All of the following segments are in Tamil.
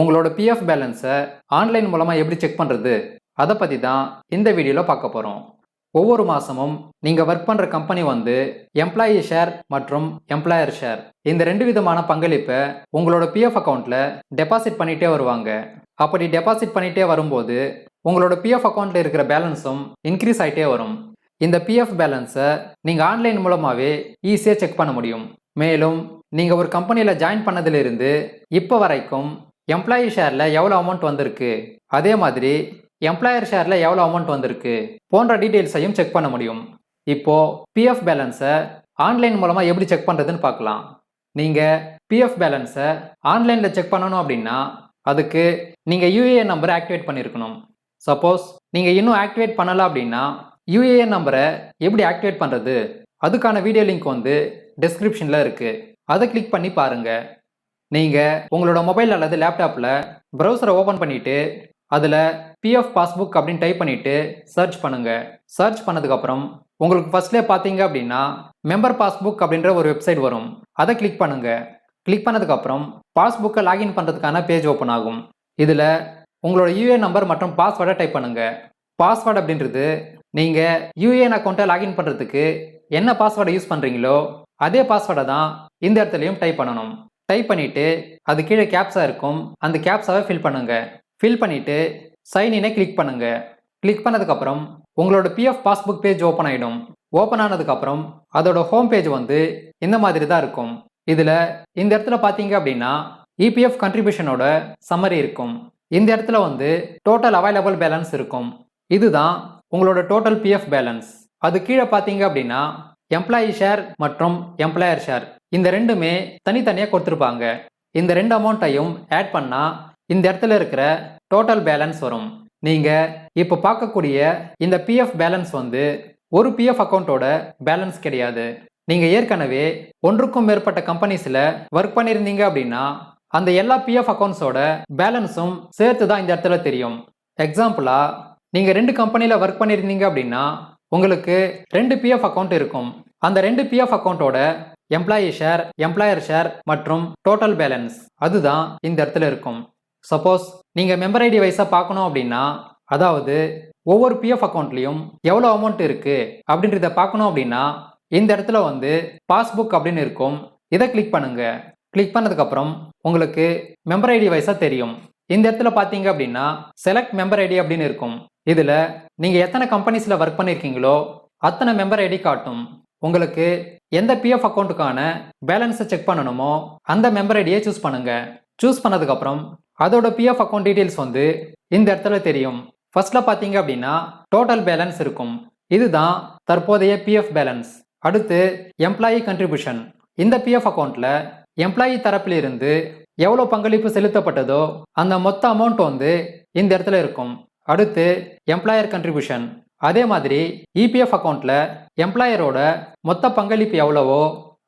உங்களோட பிஎஃப் பேலன்ஸை ஆன்லைன் மூலமாக எப்படி செக் பண்ணுறது அதை பற்றி தான் இந்த வீடியோவில் பார்க்க போகிறோம் ஒவ்வொரு மாதமும் நீங்கள் ஒர்க் பண்ணுற கம்பெனி வந்து எம்ப்ளாயி ஷேர் மற்றும் எம்ப்ளாயர் ஷேர் இந்த ரெண்டு விதமான பங்களிப்பை உங்களோட பிஎஃப் அக்கௌண்ட்டில் டெபாசிட் பண்ணிகிட்டே வருவாங்க. அப்படி டெபாசிட் பண்ணிகிட்டே வரும்போது உங்களோட பிஎஃப் அக்கௌண்ட்டில் இருக்கிற பேலன்ஸும் இன்க்ரீஸ் ஆகிட்டே வரும். இந்த பிஎஃப் பேலன்ஸை நீங்கள் ஆன்லைன் மூலமாகவே ஈஸியாக செக் பண்ண முடியும். மேலும் நீங்கள் ஒரு கம்பெனியில் ஜாயின் பண்ணதிலிருந்து இப்போ வரைக்கும் எம்ப்ளாயி ஷேரில் எவ்வளோ அமௌண்ட் வந்திருக்கு? அதே மாதிரி எம்ப்ளாயர் ஷேரில் எவ்வளோ அமௌண்ட் வந்திருக்கு? போன்ற டீட்டெயில்ஸையும் செக் பண்ண முடியும். இப்போது பிஎஃப் பேலன்ஸை ஆன்லைன் மூலமாக எப்படி செக் பண்ணுறதுன்னு பார்க்கலாம். நீங்கள் பிஎஃப் பேலன்ஸை ஆன்லைனில் செக் பண்ணணும் அப்படின்னா அதுக்கு நீங்கள் யூஏஎன் நம்பரை ஆக்டிவேட் பண்ணியிருக்கணும் சப்போஸ் நீங்கள் இன்னும் ஆக்டிவேட் பண்ணலை அப்படின்னா யூஏஎன் நம்பரை எப்படி ஆக்டிவேட் பண்ணுறது அதுக்கான வீடியோ லிங்க் வந்து டிஸ்கிரிப்ஷனில் இருக்குது அதை கிளிக் பண்ணி பாருங்கள் நீங்கள் உங்களோட மொபைல் அல்லது லேப்டாப்பில் ப்ரௌசரை ஓப்பன் பண்ணிவிட்டு அதில் பிஎஃப் பாஸ்புக் அப்படின்னு டைப் பண்ணிவிட்டு சர்ச் பண்ணுங்கள் சர்ச் பண்ணதுக்கப்புறம் உங்களுக்கு ஃபர்ஸ்ட்லேயே பார்த்தீங்க அப்படின்னா மெம்பர் பாஸ்புக் அப்படின்ற ஒரு வெப்சைட் வரும். அதை கிளிக் பண்ணுங்கள் கிளிக் பண்ணதுக்கப்புறம் பாஸ்புக்கை லாகின் பண்ணுறதுக்கான பேஜ் ஓப்பன் ஆகும். இதில் உங்களோட யூஏ நம்பர் மற்றும் பாஸ்வேர்டை டைப் பண்ணுங்கள் பாஸ்வேர்டு அப்படின்றது நீங்கள் யூஏஎன் அக்கௌண்ட்டை லாகின் பண்ணுறதுக்கு என்ன பாஸ்வேர்டை யூஸ் பண்ணுறீங்களோ அதே பாஸ்வேர்டை தான் இந்த இடத்துலையும் டைப் பண்ணணும். டைப் பண்ணிவிட்டு அது கீழே கேப்ஸாக இருக்கும். அந்த கேப்ஸாவை ஃபில் பண்ணுங்கள் ஃபில் பண்ணிவிட்டு சைன்இனை கிளிக் பண்ணுங்கள் கிளிக் பண்ணதுக்கப்புறம் உங்களோட பிஎஃப் பாஸ்புக் பேஜ் ஓப்பன் ஆகிடும் ஓப்பன் ஆனதுக்கப்புறம் அதோட ஹோம் பேஜ் வந்து இந்த மாதிரி தான் இருக்கும். இதில் இந்த இடத்துல பார்த்தீங்க அப்படின்னா இபிஎஃப் கண்ட்ரிபியூஷனோட சம்மரி இருக்கும். இந்த இடத்துல வந்து டோட்டல் அவைலபிள் பேலன்ஸ் இருக்கும். இதுதான் உங்களோட டோட்டல் பிஎஃப் பேலன்ஸ் அது கீழே பார்த்தீங்க அப்படின்னா எம்ப்ளாயி ஷேர் மற்றும் எம்ப்ளாயர் ஷேர் இந்த ரெண்டுமே தனித்தனியாக கொடுத்துருப்பாங்க. இந்த ரெண்டு அமௌண்ட்டையும் ஆட் பண்ணால் இந்த இடத்துல இருக்கிற டோட்டல் பேலன்ஸ் வரும். நீங்கள் இப்போ பார்க்கக்கூடிய இந்த பிஎஃப் பேலன்ஸ் வந்து ஒரு பிஎஃப் அக்கௌண்ட்டோட பேலன்ஸ் கிடையாது. நீங்கள் ஏற்கனவே ஒன்றுக்கும் மேற்பட்ட கம்பெனிஸில் ஒர்க் பண்ணியிருந்தீங்க அப்படின்னா அந்த எல்லா பிஎஃப் அக்கௌண்ட்ஸோட பேலன்ஸும் சேர்த்து தான் இந்த இடத்துல தெரியும். எக்ஸாம்பிளாக நீங்கள் ரெண்டு கம்பெனியில் ஒர்க் பண்ணியிருந்தீங்க அப்படின்னா உங்களுக்கு ரெண்டு பிஎஃப் அக்கௌண்ட் இருக்கும். அந்த ரெண்டு பிஎஃப் அக்கௌண்ட்டோட எம்ப்ளாயி ஷேர் எம்ப்ளாயர் ஷேர் மற்றும் டோட்டல் பேலன்ஸ் அதுதான் இந்த இடத்துல இருக்கும். சப்போஸ் நீங்கள் மெம்பர் ஐடி வைஸாக பார்க்கணும் அப்படின்னா அதாவது ஒவ்வொரு பிஎஃப் அக்கௌண்ட்லேயும் எவ்வளோ அமௌண்ட் இருக்குது அப்படின்றத பார்க்கணும் அப்படின்னா இந்த இடத்துல வந்து பாஸ்புக் அப்படின்னு இருக்கும். இதை கிளிக் பண்ணுங்க. கிளிக் பண்ணதுக்கப்புறம் உங்களுக்கு மெம்பர் ஐடி வைஸாக தெரியும். இந்த இடத்துல பார்த்தீங்க அப்படின்னா செலக்ட் மெம்பர் ஐடி அப்படின்னு இருக்கும். இதில் நீங்கள் எத்தனை கம்பெனிஸில் ஒர்க் பண்ணியிருக்கீங்களோ அத்தனை மெம்பர் ஐடி காட்டும். உங்களுக்கு எந்த பிஎஃப் அக்கௌண்ட்டுக்கான பேலன்ஸை செக் பண்ணணுமோ அந்த மெம்பர் ஐடியை சூஸ் பண்ணுங்க. சூஸ் பண்ணதுக்கப்புறம் அதோட பிஎஃப் அக்கௌண்ட் டீட்டெயில்ஸ் வந்து இந்த இடத்துல தெரியும். ஃபர்ஸ்ட்ல பார்த்தீங்க அப்படின்னா டோட்டல் பேலன்ஸ் இருக்கும். இதுதான் தற்போதைய பிஎஃப் பேலன்ஸ் அடுத்து எம்ப்ளாயி கண்ட்ரிபியூஷன் இந்த பிஎஃப் அக்கௌண்ட்டில் எம்ப்ளாயி தரப்பிலிருந்து எவ்வளோ பங்களிப்பு செலுத்தப்பட்டதோ அந்த மொத்த அமௌண்ட் வந்து இந்த இடத்துல இருக்கும். அடுத்து எம்ப்ளாயர் கண்ட்ரிபியூஷன் அதே மாதிரி இபிஎஃப் அக்கௌண்ட்டில் எம்ப்ளாயரோட மொத்த பங்களிப்பு எவ்வளவோ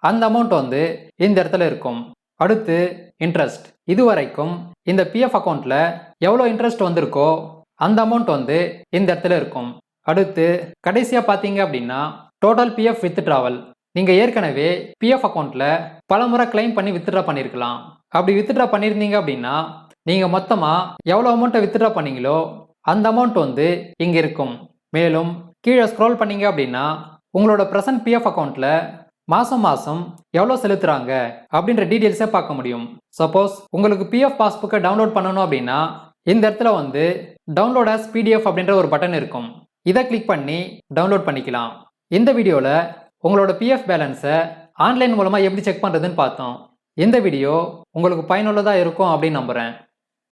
அந்த அமௌண்ட் வந்து இந்த இடத்துல இருக்கும். அடுத்து இன்ட்ரெஸ்ட் இது வரைக்கும் இந்த பிஎஃப் அக்கௌண்ட்டில் எவ்வளோ இன்ட்ரெஸ்ட் வந்திருக்கோ அந்த அமௌண்ட் வந்து இந்த இடத்துல இருக்கும். அடுத்து கடைசியாக பார்த்தீங்க அப்படின்னா டோட்டல் பிஎஃப் வித் ட்ராவல் நீங்கள் ஏற்கனவே பிஎஃப் அக்கௌண்ட்டில் பல முறை கிளைம் பண்ணி வித்ட்ரா பண்ணியிருக்கலாம் அப்படி வித்ட்ரா பண்ணியிருந்தீங்க அப்படின்னா நீங்கள் மொத்தமாக எவ்வளோ அமௌண்ட்டை வித்ட்ரா பண்ணீங்களோ அந்த அமௌண்ட் வந்து இங்கே இருக்கும். மேலும் கீழே ஸ்க்ரோல் பண்ணீங்க அப்படின்னா உங்களோட ப்ரெசன்ட் பிஎஃப் அக்கௌண்ட்டில் மாதம் மாதம் எவ்வளோ செலுத்துகிறாங்க அப்படின்ற டீட்டெயில்ஸே பார்க்க முடியும். சப்போஸ் உங்களுக்கு பிஎஃப் பாஸ்புக்கை டவுன்லோட் பண்ணணும் அப்படின்னா இந்த இடத்துல வந்து டவுன்லோட் ஆஸ் பிடிஎஃப் அப்படின்ற ஒரு பட்டன் இருக்கும். இதை கிளிக் பண்ணி டவுன்லோட் பண்ணிக்கலாம். இந்த வீடியோவில் உங்களோட பிஎஃப் பேலன்ஸை ஆன்லைன் மூலமாக எப்படி செக் பண்ணுறதுன்னு பார்த்தோம். இந்த வீடியோ உங்களுக்கு பயனுள்ளதாக இருக்கும் அப்படின்னு நம்புகிறேன்